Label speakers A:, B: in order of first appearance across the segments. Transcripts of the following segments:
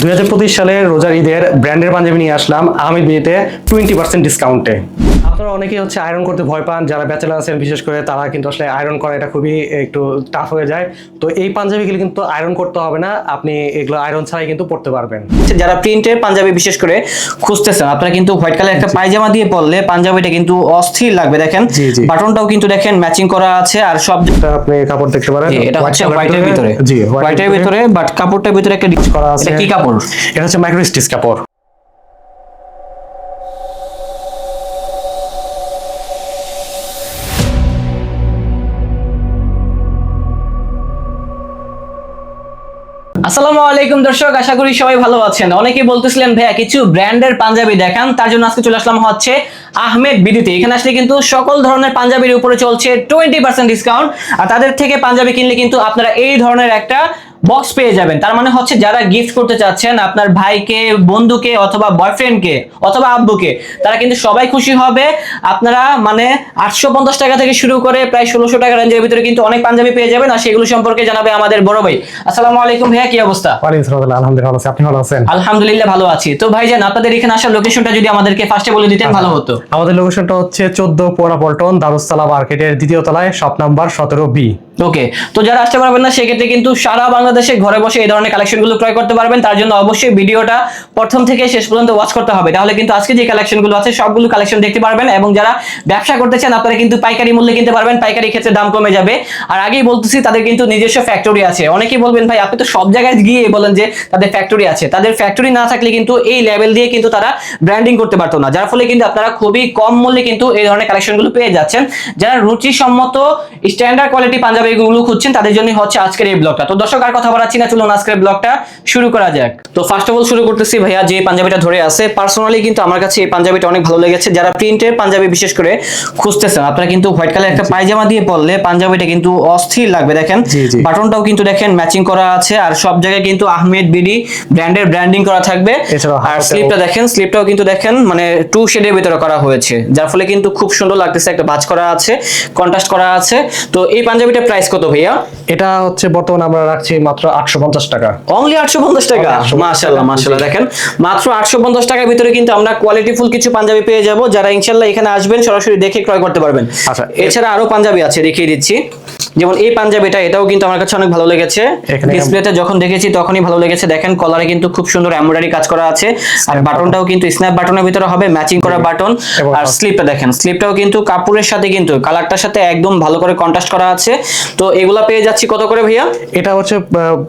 A: দুই সালে রোজার ঈদের ব্র্যান্ডের পাঞ্জাবি নিয়ে আসলাম আহমেদ বিয়েতে টোয়েন্টি পার্সেন্ট ডিসকাউন্টে আপনারা অনেকেই হচ্ছে আয়রন করতে ভয় পান যারা ব্যাচেলার আছেন বিশেষ করে তারা কিন্তু আসলে আয়রন করা এটা খুবই একটু টাফ হয়ে যায়। তো এই পাঞ্জাবিগুলো কিন্তু আয়রন করতে হবে না আপনি এগুলো আয়রন ছাড়াই কিন্তু পড়তে পারবেন।
B: যারা প্রিন্টের পাঞ্জাবি বিশেষ করে খুঁজতেছেন আপনারা কিন্তু হোয়াইট কালার একটা পায়জামা দিয়ে পরলে পাঞ্জাবিটা কিন্তু অস্থির লাগবে দেখেন। বাটনটাও কিন্তু দেখেন ম্যাচিং করা আছে আর সব
A: আপনি কাপড় দেখতে পারেন
B: এটা হচ্ছে হোয়াইটের ভিতরে।
A: জি
B: হোয়াইটের ভিতরে। বাট কাপড়টার ভিতরে একটা ডিচ
A: করা আছে।
B: এটা কি কাপড়?
A: এটা হচ্ছে মাইক্রো স্টিচ কাপড়।
B: আসসালামু আলাইকুম দর্শক, আশা করি সবাই ভালো আছেন। অনেকেই বলতেছিলেন, ভাইয়া, কিছু ব্র্যান্ডের পাঞ্জাবি দেখান। তার জন্য আজকে চলে আসলাম হচ্ছে আহমেদ বিদিতে। এখানে আসলে কিন্তু সকল ধরনের পাঞ্জাবির উপরে চলছে টোয়েন্টি পার্সেন্ট ডিসকাউন্ট আর তাদের থেকে পাঞ্জাবি কিনলে কিন্তু আপনারা এই ধরনের একটা বক্স পেয়ে যাবেন। তার মানে হচ্ছে যারা গিফট করতে চাচ্ছেন আপনার ভাইকে বন্ধুকে অথবা বয়ফ্রেন্ডকে অথবা আব্বুকে তারা কিন্তু সবাই খুশি হবে। আপনারা মানে আটশো পঞ্চাশ টাকা থেকে শুরু করে প্রায় ষোলোশো টাকা রেঞ্জের ভিতরে কিন্তু অনেক পাঞ্জাবি পেয়ে যাবেন আর সেগুলো সম্পর্কে জানাবে আমাদের বড় ভাই। আসসালামু আলাইকুম ভাইয়া কি অবস্থা?
A: আলহামদুলিল্লাহ ভালো আছি। আপনি ভালো আছেন?
B: আলহামদুলিল্লাহ ভালো আছি। তো ভাইজান আপনাদের এখানে আসার লোকেশনটা যদি আমাদেরকে ফার্স্টে বলে দিতেন ভালো হতো।
A: আমাদের লোকেশনটা হচ্ছে চোদ্দ পোড়া পল্টন দারুসালা মার্কেটের দ্বিতীয় তলায় শপ নাম্বার সতেরো বি।
B: ওকে তো যারা আসতে পারবেন না, সেক্ষেত্রে কিন্তু সারা বাংলাদেশে ঘরে বসে এই ধরনের কালেকশনগুলো ক্রয় করতে পারবেন। তার জন্য অবশ্যই ভিডিওটা প্রথম থেকে শেষ পর্যন্ত ওয়াচ করতে হবে। তাহলে কিন্তু আজকে যে কালেকশনগুলো আছে, সবগুলো কালেকশন দেখতে পারবেন এবং যারা ব্যবসা করতে চান, আপনারা কিন্তু পাইকারি মূল্যে কিনতে পারবেন। পাইকারি ক্ষেত্রে দাম কমে যাবে। আর আগেই বলতেছি, তাদের কিন্তু নিজস্ব ফ্যাক্টরি আছে। অনেকেই বলবেন, ভাই, আপনি তো সব জায়গায় গিয়ে বলেন যে তাদের ফ্যাক্টরি আছে। তাদের ফ্যাক্টরি না থাকলে কিন্তু এই লেভেল দিয়ে কিন্তু তারা ব্র্যান্ডিং করতে পারতো না। যার ফলে কিন্তু আপনারা খুবই কম মূল্যে কিন্তু এই ধরনের কালেকশনগুলো পেয়ে যাচ্ছেন। যারা রুচিসম্মত স্ট্যান্ডার্ড কোয়ালিটি পাঞ্জাবিগুলো খুঁজছেন তাদের জন্য হচ্ছে আজকের এই ব্লগটা তো দর্শক আর কথা বলাচ্ছি না চলুন আজকের ব্লগটা শুরু করা যাক। তো ফার্স্ট অফ অল শুরু করতেছি ভাইয়া যে পাঞ্জাবিটা ধরে আছে পার্সোনালি কিন্তু আমার কাছে এই পাঞ্জাবিটা অনেক ভালো লেগেছে। যারা প্রিন্টের পাঞ্জাবি বিশেষ করে খুঁজতেছেন আপনারা কিন্তু হোয়াইট কালার একটা পায়জামা দিয়ে পরলে পাঞ্জাবিটা কিন্তু অস্থির লাগবে দেখেন। বাটনটাও কিন্তু দেখেন ম্যাচিং করা আছে আর সব জায়গায় কিন্তু আহমেদ বিডি ব্র্যান্ডের ব্র্যান্ডিং করা থাকবে। আর স্লিপটা দেখেন স্লিপটাও কিন্তু দেখেন মানে টু শেডের ভিতরে করা হয়েছে যার ফলে কিন্তু খুব সুন্দর লাগতেছে একটা ভাঁজ করা আছে কন্ট্রাস্ট করা আছে। তো এই পাঞ্জাবিটার প্রাইস কত ভাইয়া?
A: এটা হচ্ছে বর্তমানে আমরা রাখছি মাত্র আটশো পঞ্চাশ টাকা।
B: অনলি আটশো পঞ্চাশ টাকা?
A: Only 850
B: মাশাল্লাহ মাশাল্লাহ দেখেন মাত্র আটশো পঞ্চাশ টাকার ভিতরে কিন্তু আমরা কোয়ালিটি ফুল কিছু পাঞ্জাবি পেয়ে যাব। যারা ইনশাল্লাহ এখানে আসবেন সরাসরি দেখে ক্রয় করতে পারবেন।
A: আচ্ছা,
B: এছাড়া আরও পাঞ্জাবি আছে দেখিয়ে দিচ্ছি। যেমন এই পাঞ্জাবিটা এটাও কিন্তু আমার কাছে অনেক ভালো লেগেছে। ডিসপ্লেতে যখন দেখেছি তখনই ভালো লেগেছে। দেখেন কলারে কিন্তু খুব সুন্দর এমব্রয়ডারি কাজ করা আছে। আর বাটনটাও কিন্তু স্ন্যাপ বাটনের ভিতরে হবে ম্যাচিং করা বাটন আর স্লিপটা দেখেন স্লিপটাও কিন্তু কাপড়ের সাথে কিন্তু কালারটার সাথে একদম ভালো করে কন্ট্রাস্ট করা আছে। তো এগুলা পেয়ে যাচ্ছি কত করে ভাইয়া?
A: এটা হচ্ছে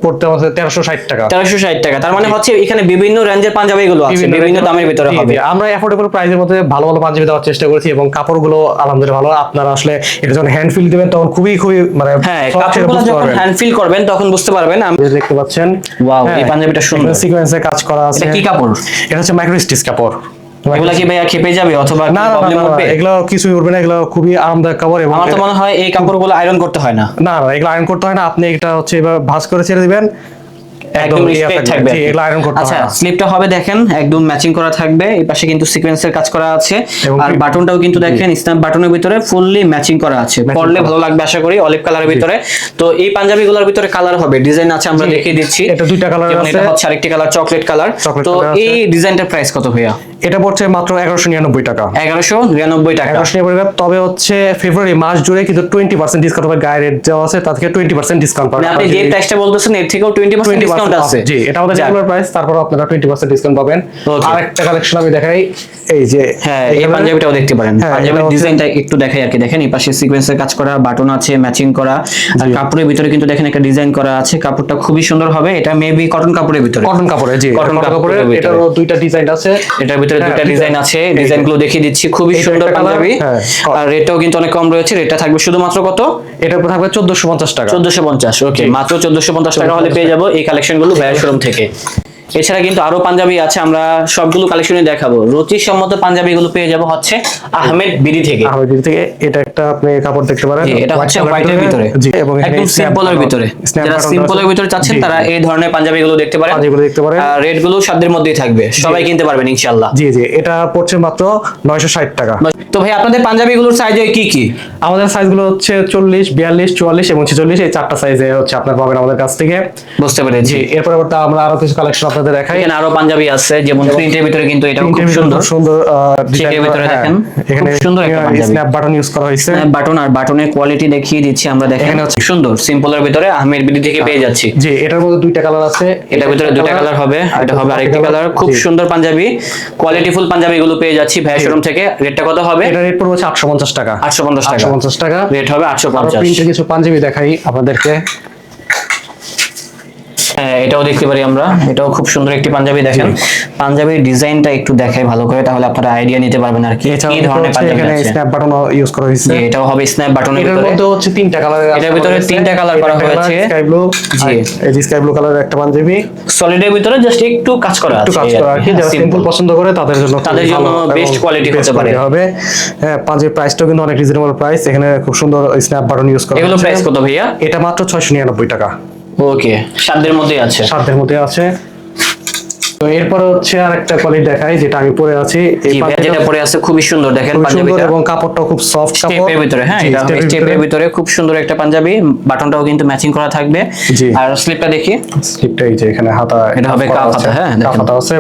A: পড়তে হচ্ছে তেরোশো ষাট টাকা।
B: তেরোশো ষাট টাকা। তার মানে হচ্ছে এখানে বিভিন্ন রেঞ্জের পাঞ্জাবি গুলো আছে বিভিন্ন দামের ভিতরে হবে।
A: আমরা অ্যাফোর্ডেবল প্রাইসের মধ্যে ভালো ভালো পাঞ্জাবি দেওয়ার চেষ্টা করেছি এবং কাপড়গুলো আলহামদুলিল্লাহ ভালো। আপনারা আসলে এটা যখন হ্যান্ড ফিল দিবেন তখন খুবই খুবই মানে
B: হ্যাঁ কাপড়গুলো যখন হ্যান্ড ফিল করবেন তখন বুঝতে পারবেন
A: যে দেখতে পাচ্ছেন
B: Wow, এই পাঞ্জাবিটা সুন্দর।
A: সিকোয়েন্সে কাজ করা আছে।
B: এটা কি কাপড়?
A: এটা হচ্ছে মাইক্রো স্টিচ কাপড়।
B: এগুলা কি ভাইয়া খেপে যাবে অথবা
A: না না, না,
B: প্রবলেম
A: না, না, কিছুই উঠবে না এগুলো খুবই আরামদায়ক কাপড় এবং
B: আমার তো মনে হয় এই কাপড়গুলো আয়রন করতে হয় না।
A: না না এগুলো আয়রন করতে হয় না আপনি এটা হচ্ছে এবার ভাঁজ করে ছেড়ে দিবেন
B: একদম
A: ইয়ে
B: স্ট্রেট থাকবে।
A: জি, এগুলো আয়রন করতে
B: আচ্ছা স্লিপটা হবে দেখেন একদম ম্যাচিং করা থাকবে এই পাশে কিন্তু সিকোয়েন্সের কাজ করা আছে। আর
A: কি-
B: বাটনটাও কিন্তু দেখেন স্ন্যাপ বাটনের ভিতরে ফুললি ম্যাচিং করা আছে। পরলে ভালো লাগবে আশা করি অলিভ কালারের ভিতরে। তো এই পাঞ্জাবিগুলোর ভিতরে কালার হবে ডিজাইন আছে আমরা দেখিয়ে দিচ্ছি।
A: এটা দুইটা
B: এটা হচ্ছে আরেকটি কালার চকলেট কালার তো। এই ডিজাইনটার প্রাইস কত ভাইয়া?
A: এটা পড়ছে মাত্র এগারোশো নিরানব্বই টাকা।
B: এগারোশো নিরানব্বই টাকা।
A: এগারোশো নিরানব্বই টাকা। তবে হচ্ছে ফেব্রুয়ারি মাস জুড়ে কিন্তু টোয়েন্টি পার্সেন্ট ডিসকাউন্ট হবে। গায়ে রেট দেওয়া আছে তার থেকে টোয়েন্টি পার্সেন্ট ডিসকাউন্ট
B: মানে আপনি যে প্রাইসটা বলতেছেন এর থেকেও টোয়েন্টি পার্সেন্ট ডিসকাউন্ট আছে।
A: জি এটা আমাদের রেগুলার প্রাইস তারপর আপনারা টোয়েন্টি পার্সেন্ট ডিসকাউন্ট পাবেন।
B: Okay.
A: আরেকটা কালেকশন আমি দেখাই। এই যে
B: হ্যাঁ এই পাঞ্জাবিটাও দেখতে পারেন।
A: হ্যাঁ,
B: পাঞ্জাবির ডিজাইনটা একটু দেখাই আর কি। দেখেন এই পাশে সিকোয়েন্সের কাজ করা বাটন আছে ম্যাচিং করা। আর কাপড়ের ভিতরে কিন্তু দেখেন একটা ডিজাইন করা আছে। কাপড়টা খুবই সুন্দর হবে। এটা মেবি কটন কাপড়ের ভিতরে।
A: কটন কাপড়ে জি। কটন
B: কাপড়ের
A: কাপড়ে। এটারও দুইটা ডিজাইন আছে।
B: এটার ভিতরে
A: হ্যাঁ,
B: দুটো ডিজাইন আছে। ডিজাইনগুলো দেখিয়ে দিচ্ছি। খুবই সুন্দর পাঞ্জাবি। আর রেটটাও কিন্তু অনেক কম রয়েছে। রেটটা থাকবে শুধুমাত্র কত?
A: এটা থাকবে চোদ্দশো পঞ্চাশ টাকা।
B: চোদ্দশো পঞ্চাশ ওকে মাত্র চোদ্দশো পঞ্চাশ টাকা হলে পেয়ে যাব এই কালেকশনগুলো ভাইয়ার শোরুম থেকে। এছাড়া কিন্তু আরও পাঞ্জাবি আছে আমরা সবগুলো কালেকশনে দেখাবো। রুচি সম্মত পাঞ্জাবি গুলো পেয়ে যাব হচ্ছে আহমেদ বিডি থেকে।
A: আহমেদ বিডি থেকে এটা একটা আপনি কাপড় দেখতে পারেন।
B: এটা হচ্ছে হোয়াইটের ভিতরে।
A: এবং
B: একদম
A: snap
B: সিম্পলের ভিতরে। যারা
A: button
B: সিম্পলের ভিতরে চাচ্ছেন তারা এই ধরনের পাঞ্জাবিগুলো দেখতে পারেন।
A: পাঞ্জাবিগুলো দেখতে পারেন।
B: রেটগুলো সাধ্যের মধ্যেই থাকবে। সবাই কিনতে পারবেন ইনশাআল্লাহ।
A: জি জি এটা পড়ছে মাত্র নয়শো ষাট টাকা।
B: তো ভাই আপনাদের পাঞ্জাবিগুলোর সাইজ কি কি?
A: আমাদের সাইজগুলো হচ্ছে চল্লিশ বিয়াল্লিশ চুয়াল্লিশ এবং ছেচল্লিশ এই চারটা সাইজে হচ্ছে আপনার পাবেন আমাদের কাছ থেকে।
B: বুঝতে পেরেছি।
A: জি এরপরে আমরা আরও কিছু কালেকশন আপনাদের দেখাই।
B: এখানে আরও পাঞ্জাবি আছে যেমন প্রিন্টের ভিতরে কিন্তু এটা খুব সুন্দর।
A: সুন্দর
B: চেকের ভিতরে
A: হ্যাঁ।
B: দেখেন,
A: এখানে
B: খুব সুন্দর একটা পাঞ্জাবি।
A: স্ন্যাপ বাটন ইউজ করা হয়েছে।
B: স্ন্যাপ বাটন আর বাটনের কোয়ালিটি দেখিয়ে দিচ্ছি আমরা দেখেন সুন্দর। সিম্পলের ভিতরে আহমেদ বিডি থেকে পেয়ে যাচ্ছি।
A: জি এটার মধ্যে দুইটা কালার আছে।
B: এটার ভিতরে দুইটা কালার হবে এটা হবে আরেকটি কালার খুব সুন্দর পাঞ্জাবি। কোয়ালিটিফুল পাঞ্জাবি গুলো পেয়ে যাচ্ছি ভাই শোরুম থেকে। রেটটা কত হবে?
A: এটা রেট পড়বে হচ্ছে আটশো পঞ্চাশ টাকা।
B: আটশো পঞ্চাশ টাকা।
A: আটশো পঞ্চাশ টাকা।
B: রেট হবে আটশো
A: আরও
B: পঞ্চাশ।
A: প্রিন্টের কিছু পাঞ্জাবি দেখাই আপনাদেরকে।
B: এটাও দেখতে পারি আমরা। এটাও খুব সুন্দর একটি পাঞ্জাবি দেখেন। পাঞ্জাবির ডিজাইনটা একটু দেখাই ভালো করে তাহলে আপনারা আইডিয়া নিতে পারবেন আর কি। কি ধরনের পাঞ্জাবি
A: এখানে
B: আছে।
A: স্ন্যাপ বাটন ইউজ করা হয়েছে।
B: জি, এটাও হবে স্ন্যাপ বাটনের ভিতরে।
A: মধ্যে হচ্ছে তিনটা কালার
B: এটার ভিতরে তিনটা colour করা হয়েছে।
A: স্কাই ব্লু
B: জি।
A: এই যে স্কাই ব্লু কালারের একটা পাঞ্জাবি।
B: সলিডের ভিতরে জাস্ট একটু কাজ করা
A: একটু
B: আছে
A: কাজ করা আর কি
B: হ্যাঁ,
A: যারা সিম্পল পছন্দ করে তাদের জন্য
B: তাদের জন্য quality
A: best
B: হতে পারে।
A: হবে। হ্যাঁ পাঞ্জাবির প্রাইসটাও কিন্তু অনেক রিজনেবল প্রাইস এখানে খুব সুন্দর স্ন্যাপ বাটন ইউজ করা
B: এগুলো প্রাইস কত ভাইয়া?
A: এটা মাত্র ছয়শো নিরানব্বই টাকা।
B: ওকে সাধ্যের মধ্যে আছে।
A: সাধ্যের মধ্যে আছে। তো এরপরে হচ্ছে আর একটা কোয়ালিটি দেখাই যেটা আমি পরে আছি।
B: যেটা পরে আছে খুবই সুন্দর। দেখেন পাঞ্জাবিটা।
A: এবং কাপড়টাও খুব সফট কাপড়।
B: স্টেপের ভিতরে হ্যাঁ এটা
A: স্টেপের ভিতরে।
B: খুব সুন্দর একটা পাঞ্জাবি। বাটনটাও কিন্তু ম্যাচিং করা থাকবে। আর স্লিপটা দেখি।
A: স্লিপটা এই যে এখানে হাতা
B: এটা হবে কাপ হাতা, হ্যাঁ, দেখেন।
A: কাপ হাতা আছে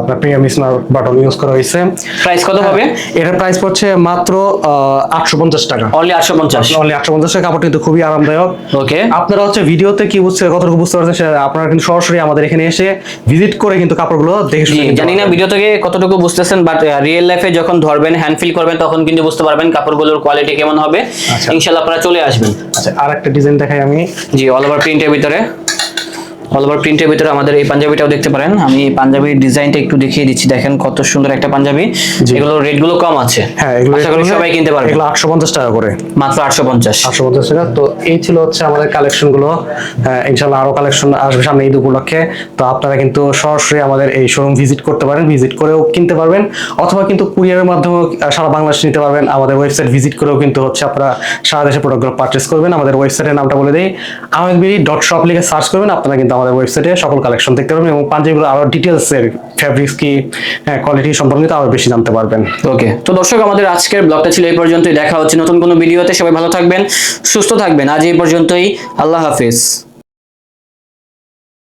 A: আপনার প্রিমিয়াম স্মার বাটন ইউজ করা হয়েছে।
B: প্রাইস কত হবে
A: এটার প্রাইস পড়ছে মাত্র আটশো পঞ্চাশ টাকা।
B: অনলি আটশো পঞ্চাশ।
A: অনলি আটশো পঞ্চাশ টাকা কাপড় কিন্তু খুবই আরামদায়ক।
B: ওকে
A: আপনারা হচ্ছে ভিডিওতে কি বুঝছে কতটুকু বুঝতে পারছেন আপনারা কিন্তু সরাসরি আমাদের এখানে এসে ভিজিট করে কিন্তু কাপড়গুলো দেখে শুনে
B: জানি না ভিডিও থেকে কতটুকু বুঝতেছেন বাট রিয়েল লাইফে যখন ধরবেন হ্যান্ড ফিল করবেন তখন কিন্তু বুঝতে পারবেন কাপড়গুলোর কোয়ালিটি কেমন হবে।
A: ইনশাআল্লাহ
B: ইনশাল্লাহ আপনারা চলে আসবেন।
A: আচ্ছা আর একটা ডিজাইন দেখাই আমি।
B: জি অল ওভার প্রিন্টের ভিতরে। অল ওভার প্রিন্টের ভিতরে আমাদের এই পাঞ্জাবিটাও দেখতে পারেন। আমি পাঞ্জাবির ডিজাইনটা একটু দেখিয়ে দিচ্ছি। দেখেন কত সুন্দর একটা পাঞ্জাবি। এগুলো রেটগুলো কম আছে।
A: হ্যাঁ এগুলো
B: সবাই কিনতে পারবে।
A: এগুলো আটশো পঞ্চাশ টাকা করে।
B: মাত্র আটশো পঞ্চাশ।
A: আটশো পঞ্চাশ টাকা। তো এই ছিল হচ্ছে আমাদের কালেকশনগুলো। হ্যাঁ, ইনশাল্লাহ আরও কালেকশন আসবে সামনে ঈদ উপলক্ষে। তো আপনারা কিন্তু সরাসরি আমাদের এই শোরুম ভিজিট করতে পারেন। ভিজিট করেও কিনতে পারবেন। অথবা কিন্তু কুরিয়ারের মাধ্যমেও আহ, সারা বাংলাদেশ নিতে পারবেন। আমাদের ওয়েবসাইট ভিজিট করেও কিন্তু হচ্ছে আপনারা সারা দেশে প্রোডাক্টগুলো পারচেস করবেন। আমাদের ওয়েবসাইটের নামটা বলে দিই। আহমেদবিডি ডট শপ লিখে সার্চ করবেন। আপনারা কিন্তু আমাদের ওয়েবসাইটে সকল কালেকশন দেখতে পারবেন এবং পাঞ্জাবিগুলো আরও ডিটেলস এর ফ্যাব্রিক্স কি কোয়ালিটি সম্পর্কে আরও বেশি জানতে পারবেন।
B: ওকে তো দর্শক, আমাদের আজকের ব্লগটা ছিল এই পর্যন্তই। দেখা হচ্ছে নতুন কোনো ভিডিওতে সবাই ভালো থাকবেন, সুস্থ থাকবেন। আজ এই পর্যন্তই। আল্লাহ হাফিজ।